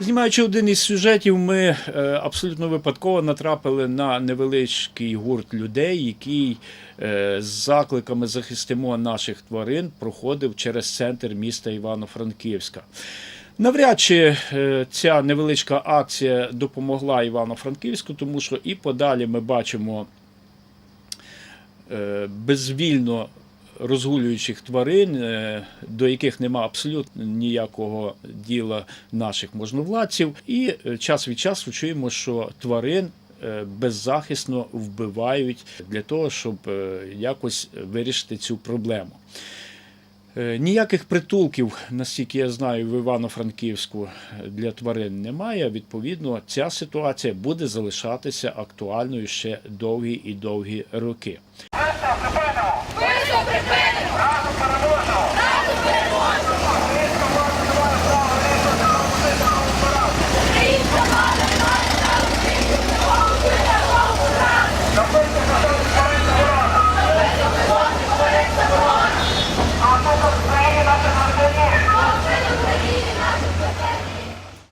Знімаючи один із сюжетів, ми е, абсолютно випадково натрапили на невеличкий гурт людей, який е, з закликами захистимо наших тварин проходив через центр міста Івано-Франківська. Навряд чи е, ця невеличка акція допомогла Івано-Франківську, тому що і подалі ми бачимо безвільно розгулюючих тварин, е, до яких нема абсолютно ніякого діла наших можновладців. І е, час від часу чуємо, що тварин е, беззахисно вбивають для того, щоб якось вирішити цю проблему. Ніяких притулків, наскільки я знаю, в Івано-Франківську для тварин немає. Відповідно, ця ситуація буде залишатися актуальною ще довгі і довгі роки.